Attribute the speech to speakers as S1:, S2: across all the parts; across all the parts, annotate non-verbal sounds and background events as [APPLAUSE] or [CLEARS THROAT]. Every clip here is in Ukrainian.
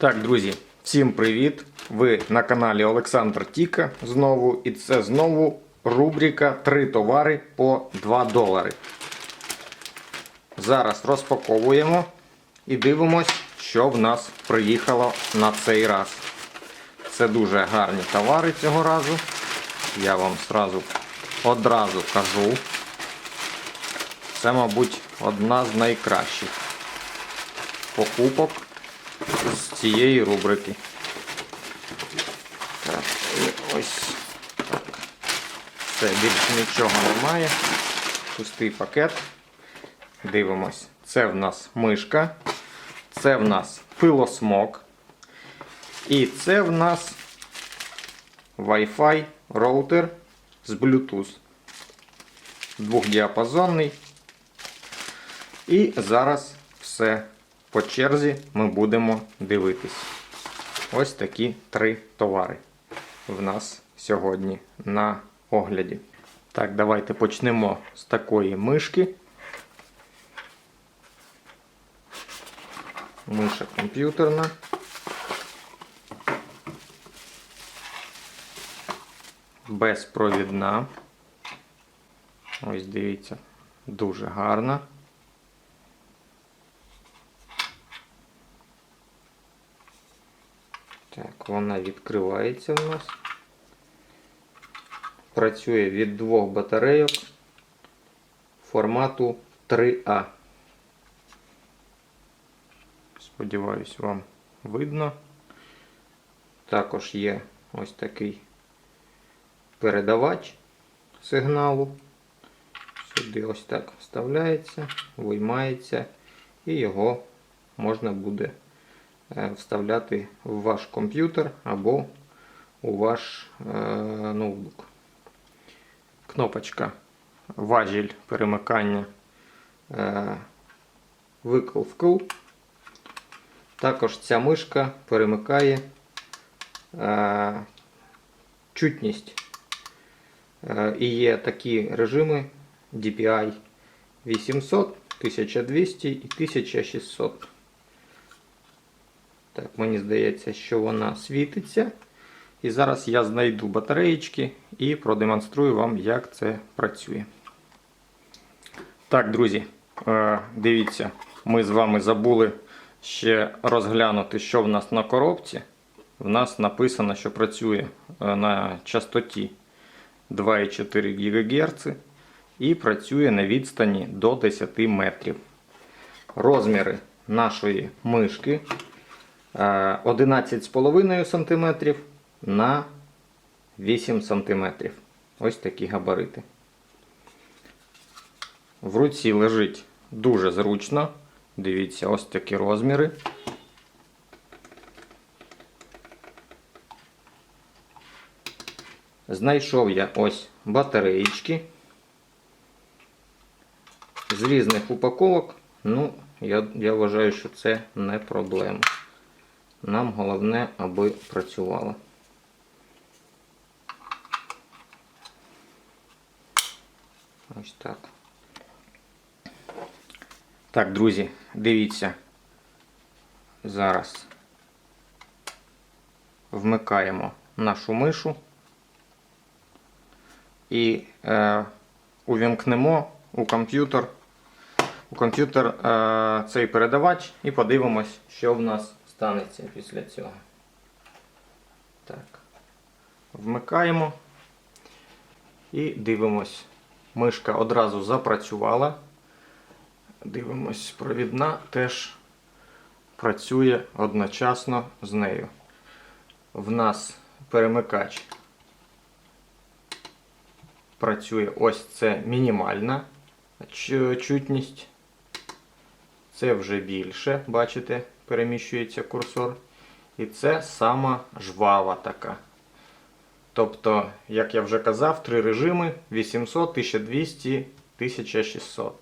S1: Так, друзі, всім привіт! Ви на каналі Олександр Тіка знову. І це знову рубрика Три товари по 2 долари. Зараз розпаковуємо і дивимось, що в нас приїхало на цей раз. Це дуже гарні товари цього разу. Я вам сразу одразу кажу. Це, мабуть, одна з найкращих покупок з цієї рубрики. Так, і ось так. Все, більше нічого немає. Пустий пакет. Дивимось. Це в нас мишка. Це в нас пилосмок. І це в нас Wi-Fi роутер з Bluetooth. Двохдіапазонний. І зараз все по черзі ми будемо дивитись. Ось такі три товари в нас сьогодні на огляді. Так, давайте почнемо з такої мишки. Миша комп'ютерна. Безпровідна. Ось дивіться, дуже гарна. Так, вона відкривається в нас. Працює від двох батарейок формату 3А. Сподіваюсь, вам видно. Також є ось такий передавач сигналу. Сюди ось так вставляється, виймається і його можна буде вставляти в ваш комп'ютер або у ваш е, ноутбук. Кнопочка важіль перемикання е, викл вкл. Також ця мишка перемикає е, чутність. Е, і є такі режими DPI 800, 1200 і 1600. Так, мені здається, що вона світиться. І зараз я знайду батареїчки і продемонструю вам, як це працює. Так, друзі, е, дивіться, ми з вами забули ще розглянути, що в нас на коробці. В нас написано, що працює е, на частоті 2,4 ГГц і працює на відстані до 10 метрів. Розміри нашої мишки 11,5 см на 8 см. Ось такі габарити. В руці лежить дуже зручно. Дивіться, ось такі розміри. Знайшов я ось батареїчки з різних упаковок. Ну, я, я вважаю, що це не проблема. Нам головне, аби працювало. Ось так. Так, друзі, дивіться. Зараз вмикаємо нашу мишу і е, увімкнемо у комп'ютер у комп'ютер е, цей передавач і подивимось, що в нас станеться після цього. Так. Вмикаємо і дивимось. Мишка одразу запрацювала. Дивимось, провідна теж працює одночасно з нею. В нас перемикач працює ось це мінімальна чутність. Це вже більше, бачите, переміщується курсор. І це сама жвава така. Тобто, як я вже казав, три режими 800, 1200, 1600.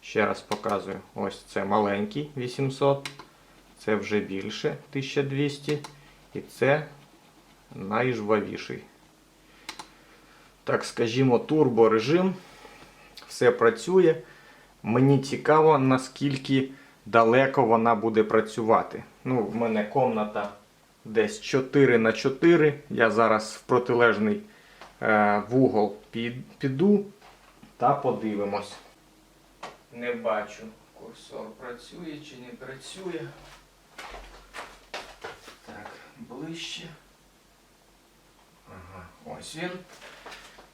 S1: Ще раз показую. Ось це маленький 800, це вже більше 1200 і це найжвавіший. Так, скажімо, турборежим. Все працює. Мені цікаво, наскільки далеко вона буде працювати. Ну, в мене комната десь 4 на 4. Я зараз в протилежний е, вугол під, піду та подивимось. Не бачу, курсор працює чи не працює. Так, ближче. Ага, ось він.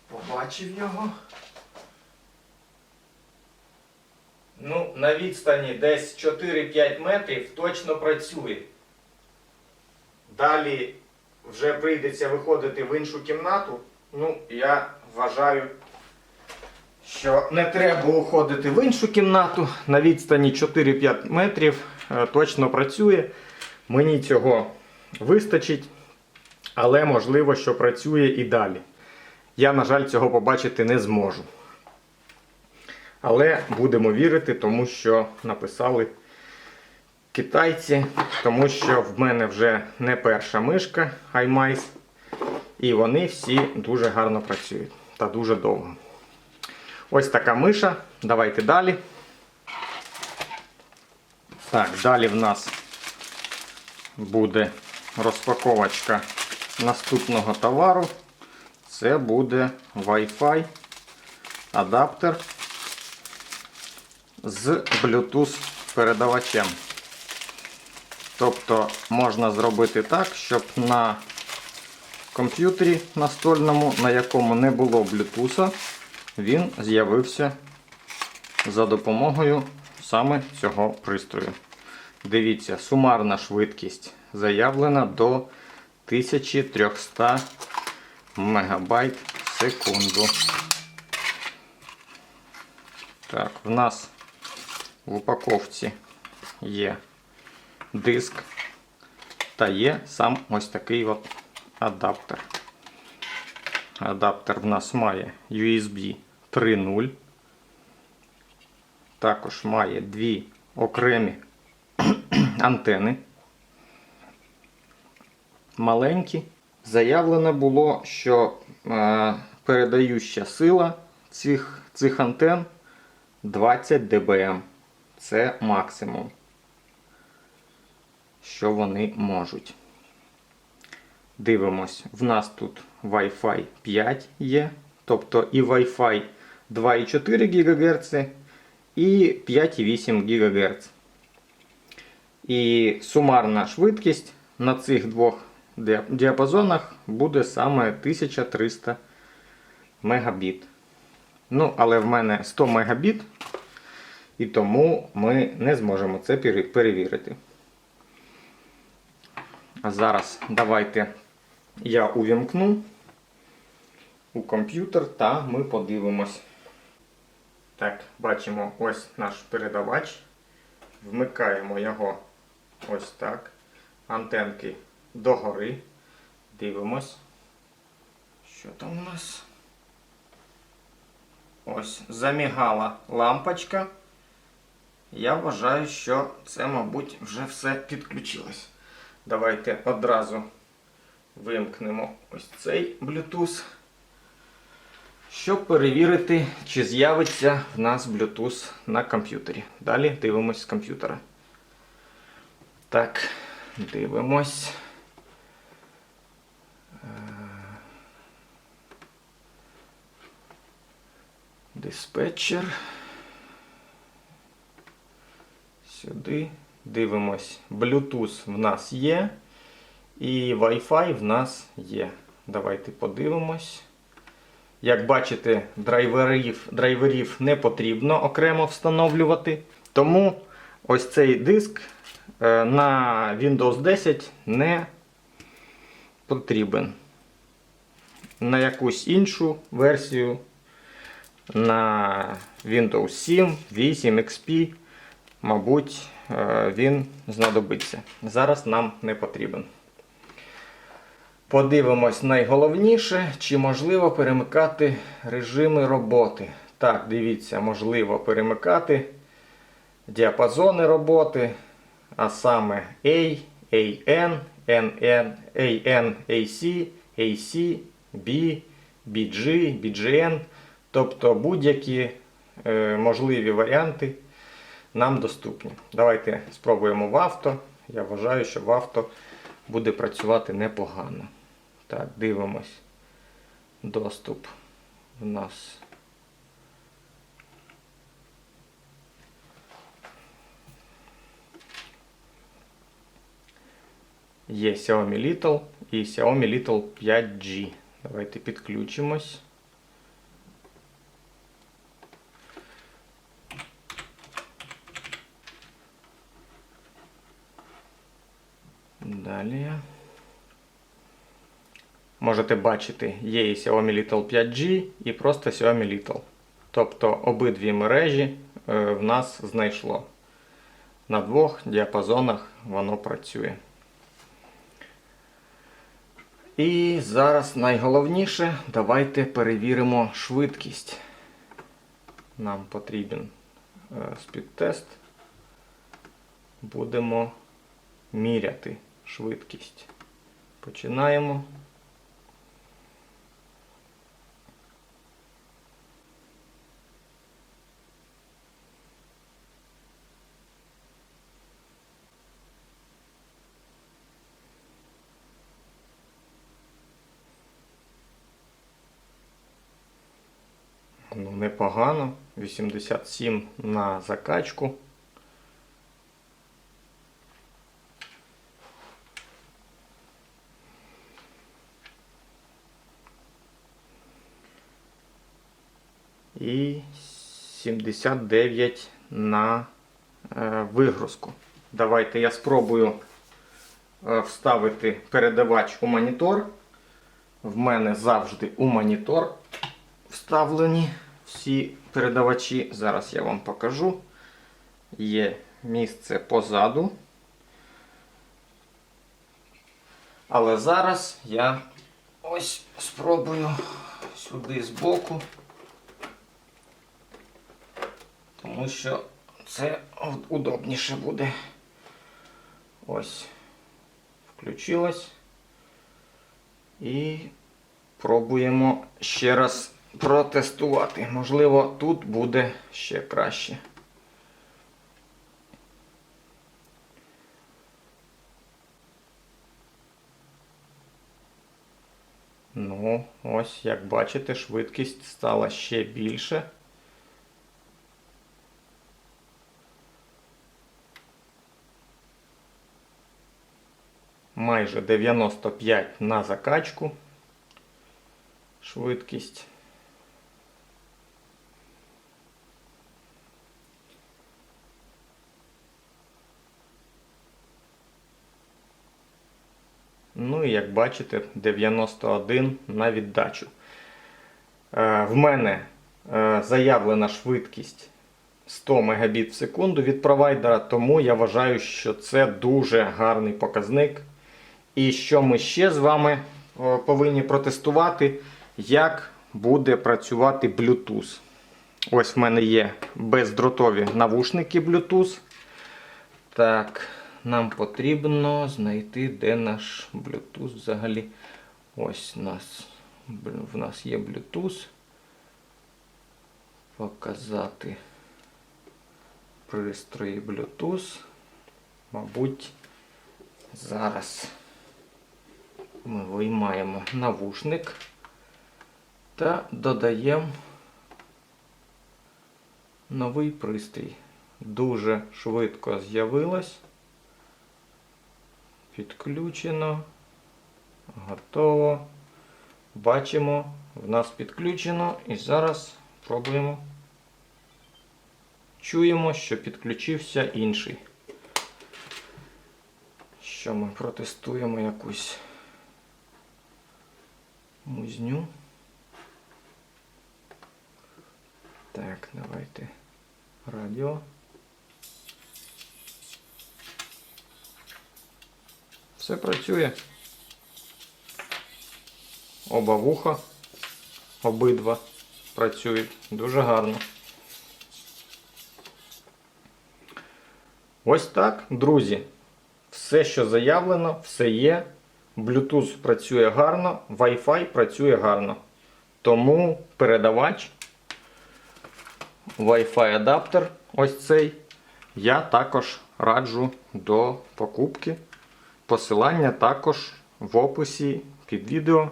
S1: Побачив його. Ну, на відстані десь 4-5 метрів точно працює. Далі вже прийдеться виходити в іншу кімнату. Ну, я вважаю, що не треба уходити в іншу кімнату. На відстані 4-5 метрів е, точно працює. Мені цього вистачить, але можливо, що працює і далі. Я, на жаль, цього побачити не зможу. Але будемо вірити, тому що написали китайці, тому що в мене вже не перша мишка iMice, і вони всі дуже гарно працюють та дуже довго. Ось така миша. Давайте далі. Так, далі в нас буде розпаковочка наступного товару. Це буде Wi-Fi адаптер з Bluetooth передавачем. Тобто можна зробити так, щоб на комп'ютері настольному, на якому не було Bluetooth, він з'явився за допомогою саме цього пристрою. Дивіться, сумарна швидкість заявлена до 1300 мегабайт в секунду. Так, в нас в упаковці є диск та є сам ось такий от адаптер. Адаптер в нас має USB 3.0. Також має дві окремі [CLEARS THROAT] антени. Маленькі. Заявлено було, що е, передаюча сила цих, цих антен 20 дБм. Це максимум, що вони можуть. Дивимось, в нас тут Wi-Fi 5 є, тобто і Wi-Fi 2,4 ГГц, і 5,8 ГГц. І сумарна швидкість на цих двох діапазонах буде саме 1300 Мбіт. Ну, але в мене 100 Мбіт, і тому ми не зможемо це перевірити. А зараз давайте я увімкну у комп'ютер та ми подивимось. Так, бачимо ось наш передавач. Вмикаємо його ось так. Антенки догори. Дивимось. Що там у нас? Ось замігала лампочка. Я вважаю, що це, мабуть, вже все підключилось. Давайте одразу вимкнемо ось цей Bluetooth, щоб перевірити, чи з'явиться в нас Bluetooth на комп'ютері. Далі дивимось з комп'ютера. Так, дивимось. Е, Диспетчер. Сюди. Дивимось. Bluetooth в нас є. І Wi-Fi в нас є. Давайте подивимось. Як бачите, драйверів, драйверів не потрібно окремо встановлювати. Тому ось цей диск е, на Windows 10 не потрібен. На якусь іншу версію на Windows 7, 8, XP, мабуть, е, він знадобиться. Зараз нам не потрібен. Подивимось найголовніше, чи можливо перемикати режими роботи. Так, дивіться, можливо перемикати діапазони роботи, а саме A, AN, NN, AN, AC, AC, B, BG, BGN. Тобто будь-які е, можливі варіанти нам доступні. Давайте спробуємо в авто. я вважаю, що в авто буде працювати непогано. Так, дивимось. Доступ в нас. Є Xiaomi Little і Xiaomi Little 5G. Давайте підключимось. Далі. Можете бачити, є і Xiaomi Little 5G і просто Xiaomi Little. Тобто обидві мережі е, в нас знайшло. На двох діапазонах воно працює. І зараз найголовніше, давайте перевіримо швидкість. Нам потрібен е, спідтест. Будемо міряти швидкість. Починаємо. Ну, непогано. 87 на закачку. І 79 на е, вигрузку. Давайте я спробую е, вставити передавач у монітор. В мене завжди у монітор вставлені всі передавачі. Зараз я вам покажу. Є місце позаду. Але зараз я ось спробую сюди збоку, тому що це удобніше буде. Ось, включилось. І пробуємо ще раз протестувати. Можливо, тут буде ще краще. Ну, ось, як бачите, швидкість стала ще більше. Майже 95 на закачку. Швидкість. Ну і як бачите, 91 на віддачу. Е, в мене е, заявлена швидкість 100 Мбіт в секунду від провайдера, тому я вважаю, що це дуже гарний показник. І що ми ще з вами повинні протестувати, як буде працювати Bluetooth. Ось в мене є бездротові навушники Bluetooth. Так, нам потрібно знайти, де наш Bluetooth взагалі. Ось у нас, в нас є Bluetooth. Показати пристрої Bluetooth. Мабуть, зараз ми виймаємо навушник та додаємо новий пристрій. Дуже швидко з'явилось. Підключено. Готово. Бачимо, в нас підключено. І зараз пробуємо. Чуємо, що підключився інший. Що ми протестуємо якусь музню. Так, давайте радіо. Все працює. Оба вуха, обидва працюють дуже гарно. Ось так, друзі. Все, що заявлено, все є. Bluetooth працює гарно, Wi-Fi працює гарно. Тому передавач, Wi-Fi адаптер, ось цей, я також раджу до покупки. Посилання також в описі під відео.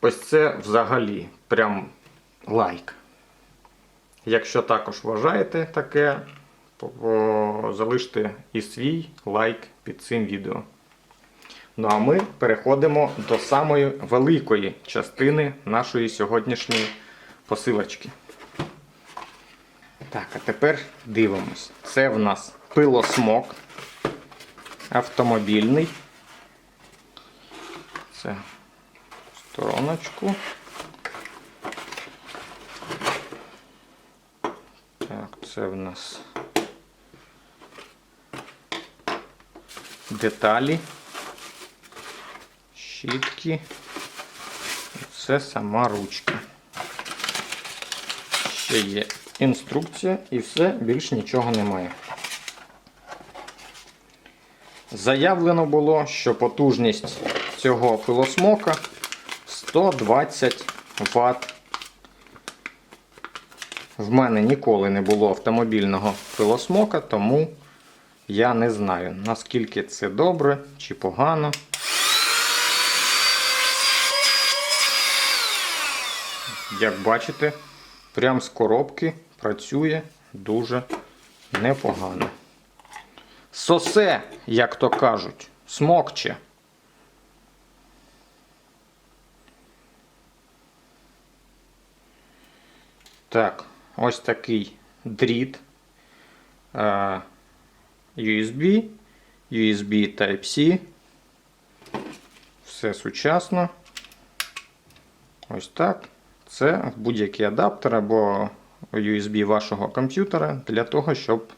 S1: Ось це взагалі прям лайк. Якщо також вважаєте таке, то- залиште і свій лайк під цим відео. Ну а ми переходимо до самої великої частини нашої сьогоднішньої посилочки. Так, а тепер дивимось. Це в нас пилосмок автомобільний. Це стороночку. Так, це в нас деталі, щітки. Це сама ручка. Ще є інструкція і все, більш нічого немає. Заявлено було, що потужність цього пилосмока 120 Вт. В мене ніколи не було автомобільного пилосмока, тому я не знаю, наскільки це добре чи погано. Як бачите, прям з коробки працює дуже непогано. Сосе, як то кажуть, смокче. Так, ось такий дріт. е, USB, USB Type-C. Все сучасно. Ось так. Це будь-який адаптер або USB вашого комп'ютера для того, щоб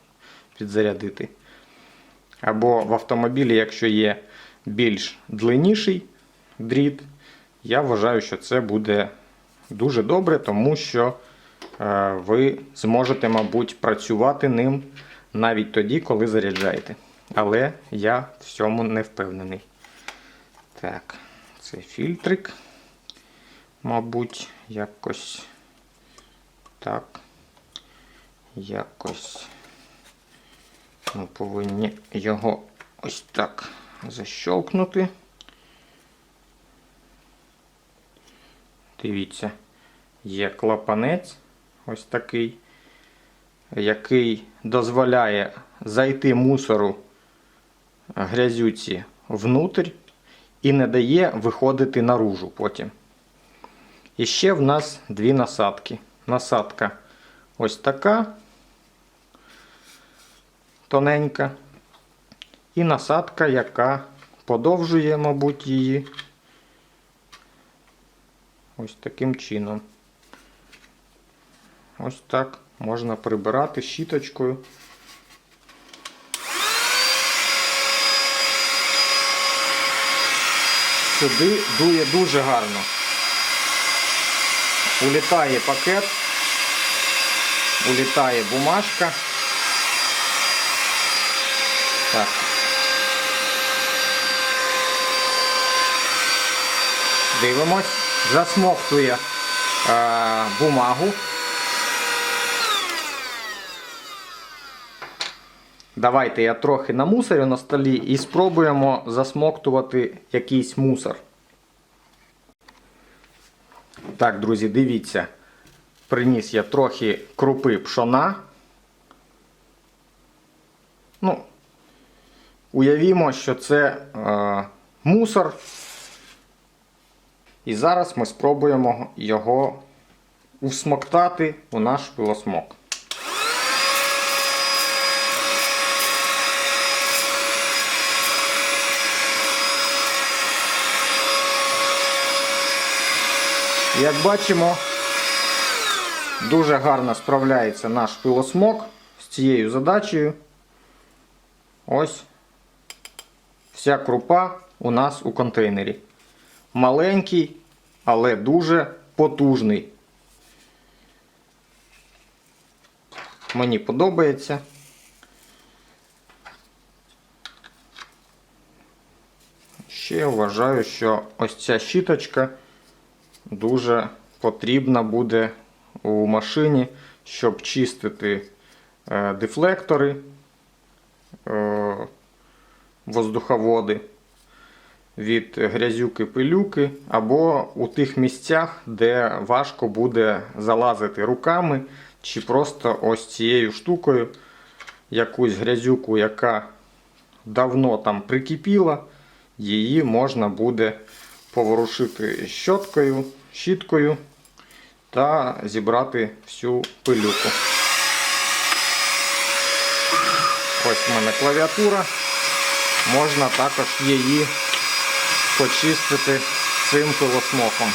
S1: підзарядити. Або в автомобілі, якщо є більш длинніший дріт, я вважаю, що це буде дуже добре, тому що е, ви зможете, мабуть, працювати ним навіть тоді, коли заряджаєте. Але я в цьому не впевнений. Так, це фільтрик. Мабуть, якось так. Якось ми повинні його ось так защолкнути. Дивіться, є клапанець ось такий, який дозволяє зайти мусору грязюці внутрь і не дає виходити наружу потім. І ще в нас дві насадки. Насадка ось така тоненька. І насадка, яка подовжує, мабуть, її ось таким чином. Ось так можна прибирати щіточкою. Сюди дує дуже гарно. Улітає пакет, улітає бумажка. Так. Дивимось, засмоктує е, бумагу. Давайте я трохи намусорю на столі і спробуємо засмоктувати якийсь мусор. Так, друзі, дивіться. Приніс я трохи крупи пшона. Ну, уявімо, що це е, мусор. І зараз ми спробуємо його усмоктати у наш пилосмок. Як бачимо, дуже гарно справляється наш пилосмок з цією задачею. Ось вся крупа у нас у контейнері. Маленький, але дуже потужний. Мені подобається. Ще вважаю, що ось ця щіточка дуже потрібна буде у машині, щоб чистити е, дефлектори е, воздуховоди від грязюки пилюки, або у тих місцях, де важко буде залазити руками, чи просто ось цією штукою якусь грязюку, яка давно там прикипіла, її можна буде поворушити щоткою, щіткою та зібрати всю пилюку. Ось у мене клавіатура. Можна також її почистити цим пилосмоком.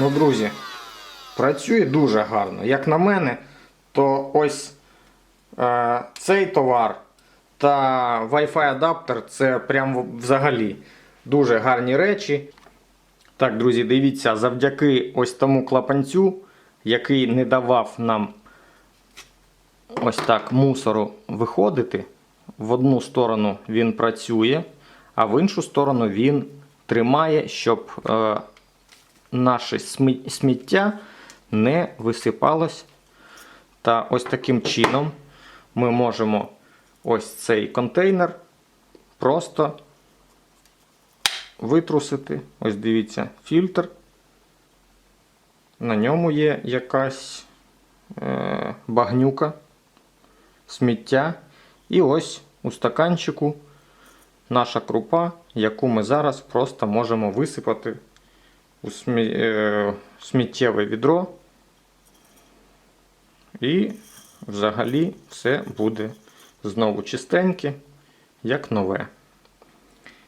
S1: Ну, друзі, працює дуже гарно. Як на мене, то ось е, цей товар та Wi-Fi адаптер це прям взагалі дуже гарні речі. Так, друзі, дивіться, завдяки ось тому клапанцю, який не давав нам ось так мусору виходити. В одну сторону він працює, а в іншу сторону він тримає, щоб е, наше смі- сміття не висипалось. Та ось таким чином ми можемо ось цей контейнер просто витрусити. Ось дивіться, фільтр. На ньому є якась е, багнюка, сміття. І ось у стаканчику наша крупа, яку ми зараз просто можемо висипати у е, сміттєве відро. І взагалі все буде знову чистеньке, як нове.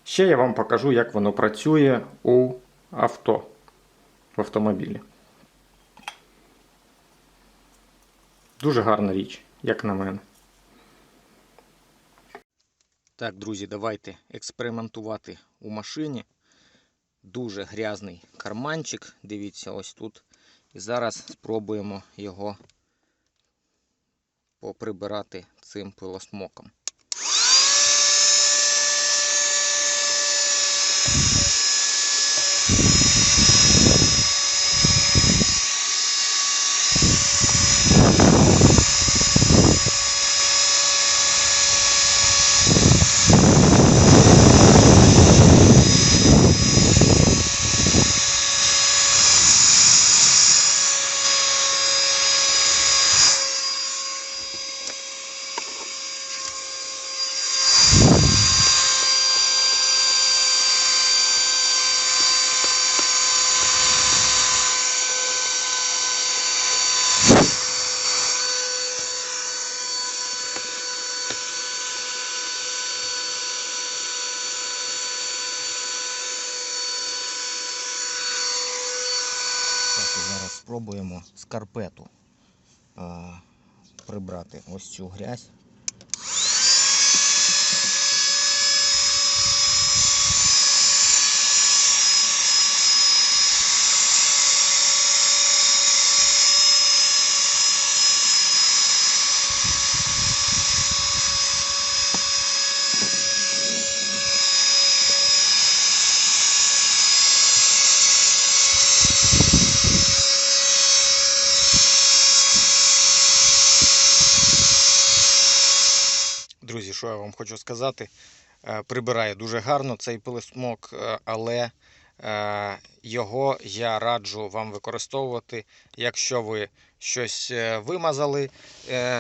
S1: Ще я вам покажу, як воно працює у авто в автомобілі. Дуже гарна річ, як на мене. Так, друзі, давайте експериментувати у машині. Дуже грязний карманчик. Дивіться, ось тут. І зараз спробуємо його поприбирати цим пилосмоком. Так, і зараз спробуємо скарпету прибрати ось цю грязь. Друзі, що я вам хочу сказати? Е, Прибирає дуже гарно цей пилисмок, е, але е, його я раджу вам використовувати, якщо ви щось вимазали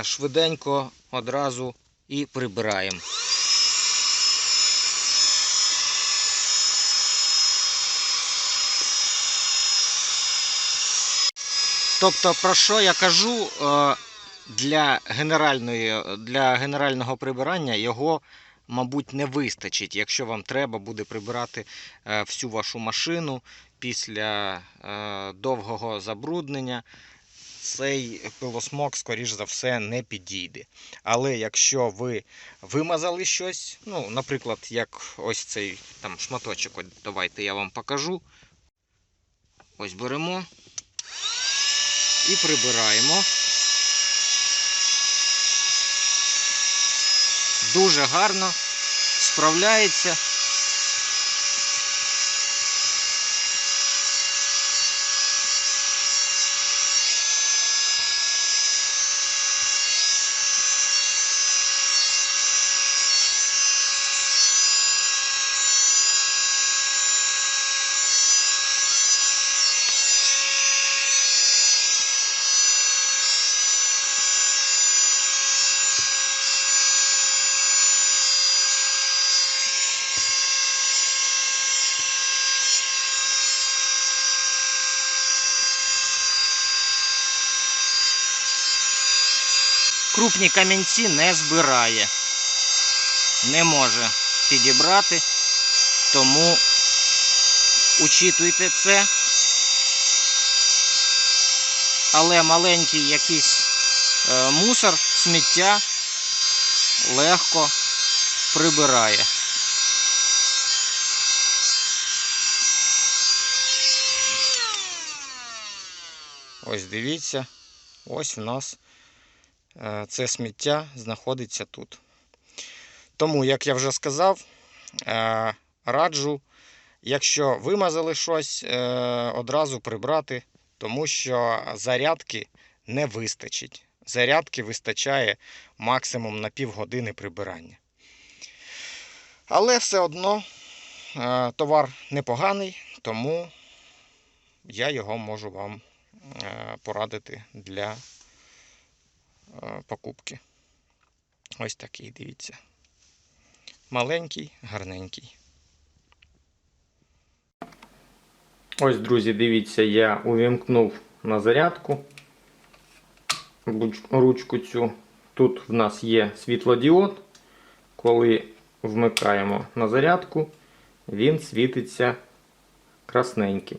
S1: швиденько одразу і прибираємо. Тобто, про що я кажу, для, генеральної, для генерального прибирання його, мабуть, не вистачить, якщо вам треба буде прибирати е, всю вашу машину після е, довгого забруднення. Цей пилосмок, скоріш за все, не підійде. Але якщо ви вимазали щось, ну, наприклад, як ось цей там шматочок, от давайте я вам покажу. Ось беремо і прибираємо. Дуже гарно справляється. Крупні камінці не збирає. Не може підібрати, тому учитуйте це. Але маленький якийсь е, мусор, сміття легко прибирає. Ось дивіться, ось в нас це сміття знаходиться тут. Тому, як я вже сказав, е, раджу, якщо вимазали щось, е, одразу прибрати, тому що зарядки не вистачить. Зарядки вистачає максимум на півгодини прибирання. Але все одно е, товар непоганий, тому я його можу вам е, порадити для е, покупки. Ось такий, дивіться. Маленький, гарненький. Ось, друзі, дивіться, я увімкнув на зарядку ручку цю. Тут в нас є світлодіод. Коли вмикаємо на зарядку, він світиться красненьким.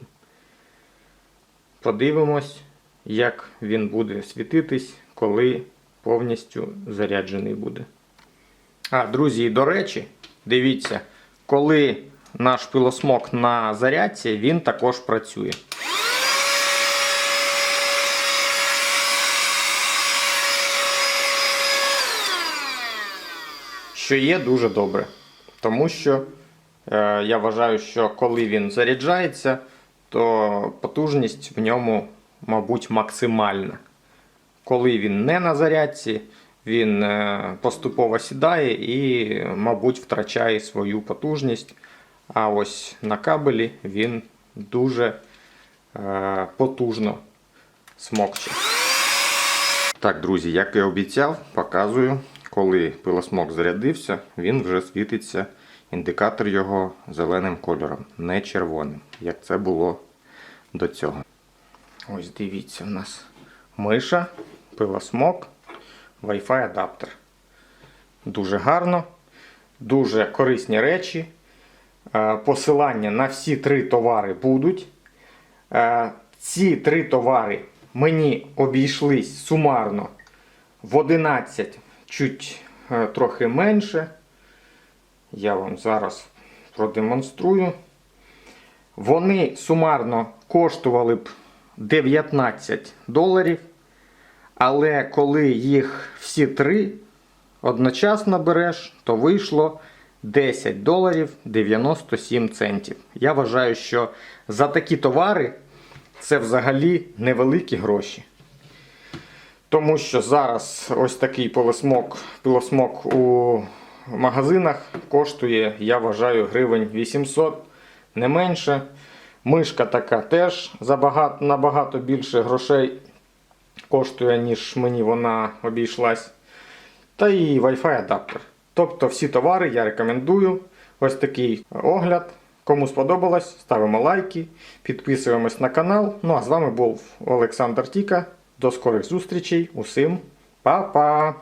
S1: Подивимось, як він буде світитись, коли повністю заряджений буде. А, друзі, до речі, дивіться, коли наш пилосмок на зарядці, він також працює. Що є дуже добре. Тому що е, я вважаю, що коли він заряджається, то потужність в ньому, мабуть, максимальна. Коли він не на зарядці, він е, поступово сідає і, мабуть, втрачає свою потужність. А ось на кабелі він дуже е, потужно смокче. Так, друзі, як і обіцяв, показую, коли пилосмок зарядився, він вже світиться індикатор його зеленим кольором, не червоним, як це було до цього. Ось дивіться, у нас миша, пилосмок, Wi-Fi адаптер. Дуже гарно, дуже корисні речі. Е, Посилання на всі три товари будуть. Е, Ці три товари мені обійшлись сумарно в 11, чуть е, трохи менше. Я вам зараз продемонструю. Вони сумарно коштували б 19 доларів. Але коли їх всі три одночасно береш, то вийшло 10 доларів 97 центів. Я вважаю, що за такі товари це взагалі невеликі гроші. Тому що зараз ось такий пилосмок, пилосмок у магазинах коштує, я вважаю, гривень 800, не менше. Мишка така теж забагато, набагато більше грошей коштує, ніж мені вона обійшлась. Та і Wi-Fi адаптер. Тобто всі товари я рекомендую. Ось такий огляд. Кому сподобалось, ставимо лайки, підписуємось на канал. Ну а з вами був Олександр Тіка. До скорих зустрічей. Усім па-па!